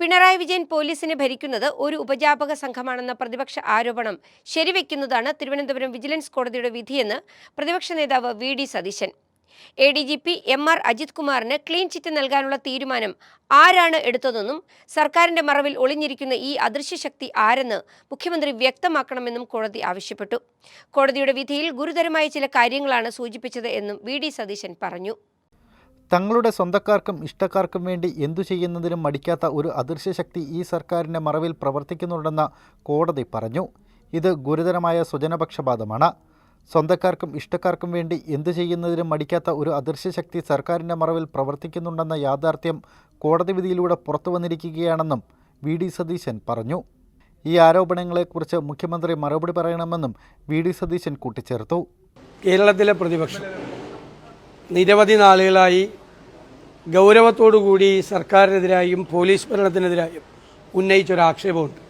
പിണറായി വിജയൻ പോലീസിനെ ഭരിക്കുന്നത് ഒരു ഉപജാപക സംഘമാണെന്ന പ്രതിപക്ഷ ആരോപണം ശരിവെക്കുന്നതാണ് തിരുവനന്തപുരം വിജിലൻസ് കോടതിയുടെ വിധിയെന്ന് പ്രതിപക്ഷ നേതാവ് V D Satheesan. A D G P M R Ajith കുമാറിന് ക്ലീൻ ചിറ്റ് നൽകാനുള്ള തീരുമാനം ആരാണ് എടുത്തതെന്നും സർക്കാരിന്റെ മറവിൽ ഒളിഞ്ഞിരിക്കുന്ന ഈ അദൃശ്യ ശക്തി ആരെന്ന് മുഖ്യമന്ത്രി വ്യക്തമാക്കണമെന്നും കോടതി ആവശ്യപ്പെട്ടു. കോടതിയുടെ വിധിയിൽ ഗുരുതരമായ ചില കാര്യങ്ങളാണ് സൂചിപ്പിച്ചത് എന്നും വി ഡി സതീശൻ പറഞ്ഞു. തങ്ങളുടെ സ്വന്തക്കാർക്കും ഇഷ്ടക്കാർക്കും വേണ്ടി എന്തു ചെയ്യുന്നതിനും മടിക്കാത്ത ഒരു അദൃശ്യ ശക്തി ഈ സർക്കാരിന്റെ മറവിൽ പ്രവർത്തിക്കുന്നുണ്ടെന്ന് കോടതി പറഞ്ഞു. ഇത് ഗുരുതരമായ സ്വജനപക്ഷപാതമാണ്. സ്വന്തക്കാർക്കും ഇഷ്ടക്കാർക്കും വേണ്ടി എന്തു ചെയ്യുന്നതിനും മടിക്കാത്ത ഒരു അദൃശ്യ ശക്തി സർക്കാരിന്റെ മറവിൽ പ്രവർത്തിക്കുന്നുണ്ടെന്ന യാഥാർത്ഥ്യം കോടതി വിധിയിലൂടെ പുറത്തു വന്നിരിക്കുകയാണെന്നും വി. ഡി. സതീശൻ പറഞ്ഞു. ഈ ആരോപണങ്ങളെക്കുറിച്ച് മുഖ്യമന്ത്രി മറുപടി പറയണമെന്നും വി. ഡി. സതീശൻ കൂട്ടിച്ചേർത്തു. കേരളത്തിലെ പ്രതിപക്ഷം നിരവധി നാളുകളായി ഗൗരവത്തോടുകൂടി സർക്കാരിനെതിരായും പോലീസ് ഭരണത്തിനെതിരായും ഉന്നയിച്ചൊരാക്ഷേപമുണ്ട്.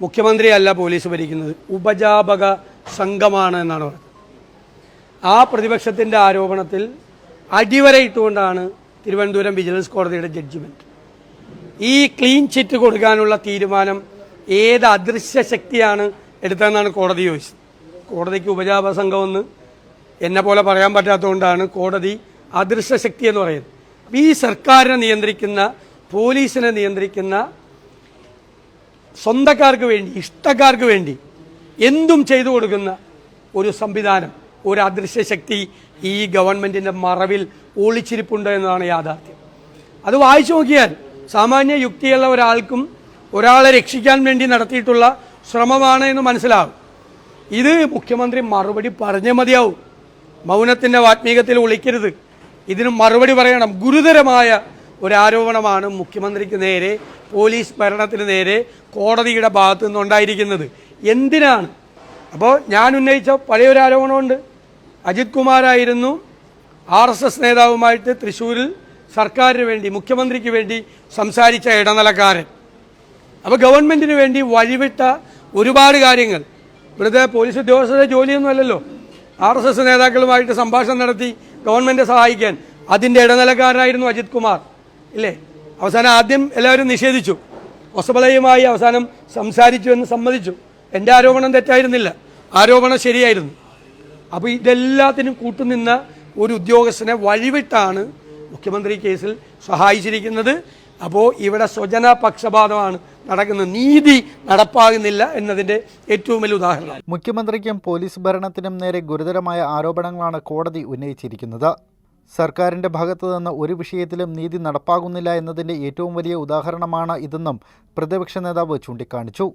മുഖ്യമന്ത്രിയല്ല പോലീസ് ഭരിക്കുന്നത് ഉപജാപക സംഘമാണ് എന്നാണ് പറഞ്ഞത്. ആ പ്രതിപക്ഷത്തിന്റെ ആരോപണത്തിൽ അടിവരയിട്ടുകൊണ്ടാണ് തിരുവനന്തപുരം വിജിലൻസ് കോടതിയുടെ ജഡ്ജിമെന്റ് ഈ ക്ലീൻ ചിറ്റ് കൊടുക്കാനുള്ള തീരുമാനം ഏത് അദൃശ്യ ശക്തിയാണ് എടുത്തതെന്നാണ് കോടതി ചോദിച്ചത്. കോടതിക്ക് ഉപജാപ സംഘമെന്ന് എന്നെ പോലെ പറയാൻ പറ്റാത്തതുകൊണ്ടാണ് കോടതി അദൃശ്യ ശക്തി എന്ന് പറയുന്നത്. ഈ സർക്കാരിനെ നിയന്ത്രിക്കുന്ന പോലീസിനെ നിയന്ത്രിക്കുന്ന സ്വന്തക്കാർക്ക് വേണ്ടി ഇഷ്ടക്കാർക്ക് വേണ്ടി എന്തും ചെയ്തു കൊടുക്കുന്ന ഒരു സംവിധാനം ഒരു അദൃശ്യ ശക്തി ഈ ഗവൺമെന്റിന്റെ മറവിൽ ഒളിച്ചിരിപ്പുണ്ട് എന്നതാണ് യാഥാർത്ഥ്യം. അത് വായിച്ചു നോക്കിയാൽ സാമാന്യ യുക്തിയുള്ള ഒരാൾക്കും ഒരാളെ രക്ഷിക്കാൻ വേണ്ടി നടത്തിയിട്ടുള്ള ശ്രമമാണ് എന്ന് മനസ്സിലാവും. ഇത് മുഖ്യമന്ത്രി മറുപടി പറഞ്ഞേ മതിയാവും. മൗനത്തിന്റെ വാത്മീകത്തിൽ ഒളിക്കരുത് ഇതിന് മറുപടി പറയണം. ഗുരുതരമായ ഒരു ആരോപണമാണ് മുഖ്യമന്ത്രിക്ക് നേരെ പോലീസ് ഭരണത്തിന് നേരെ കോടതിയുടെ ഭാഗത്തു നിന്നുണ്ടായിരിക്കുന്നത് എന്തിനാണ്? അപ്പോൾ ഞാൻ ഉന്നയിച്ച പഴയൊരു ആരോപണമുണ്ട്. അജിത് കുമാറായിരുന്നു ആർ എസ് എസ് നേതാവുമായിട്ട് തൃശ്ശൂരിൽ സർക്കാരിന് വേണ്ടി മുഖ്യമന്ത്രിക്ക് വേണ്ടി സംസാരിച്ച ഇടനിലക്കാരൻ. അപ്പോൾ ഗവൺമെന്റിന് വേണ്ടി വഴിവിട്ട ഒരുപാട് കാര്യങ്ങൾ. ഇവിടുത്തെ പോലീസ് ഉദ്യോഗസ്ഥരുടെ ജോലിയൊന്നും അല്ലല്ലോ. ആർ എസ് എസ് നേതാക്കളുമായിട്ട് സംഭാഷണം നടത്തി ഗവൺമെന്റ് സഹായിക്കാൻ. അതിന്റെ ഇടനിലക്കാരനായിരുന്നു അജിത് കുമാർ. ഇല്ലേ? അവസാനം ആദ്യം എല്ലാവരും നിഷേധിച്ചു. ഒസബലയുമായി അവസാനം സംസാരിച്ചു എന്ന് സമ്മതിച്ചു. എന്റെ ആരോപണം തെറ്റായിരുന്നില്ല. ആരോപണം ശരിയായിരുന്നു. അപ്പോൾ ഇതെല്ലാത്തിനും കൂട്ടുനിന്ന ഒരു ഉദ്യോഗസ്ഥനെ വഴിവിട്ടാണ് മുഖ്യമന്ത്രി കേസിൽ സഹായിച്ചിരിക്കുന്നത്. അപ്പോൾ ഇവിടെ സ്വജന പക്ഷപാതമാണ് നടക്കുന്ന നീതി നടപ്പാകുന്നില്ല എന്നതിന്റെ ഏറ്റവും വലിയ ഉദാഹരണം. മുഖ്യമന്ത്രിക്കും പോലീസ് ഭരണത്തിനും നേരെ ഗുരുതരമായ ആരോപണങ്ങളാണ് കോടതി ഉന്നയിച്ചിരിക്കുന്നത്. സർക്കാരിന്റെ ഭാഗത്തു നിന്ന് ഒരു വിഷയത്തിലും നീതി നടപ്പാകുന്നില്ല എന്നതിന്റെ ഏറ്റവും വലിയ ഉദാഹരണമാണ് ഇതെന്നും പ്രതിപക്ഷ നേതാവ് ചൂണ്ടിക്കാണിച്ചു.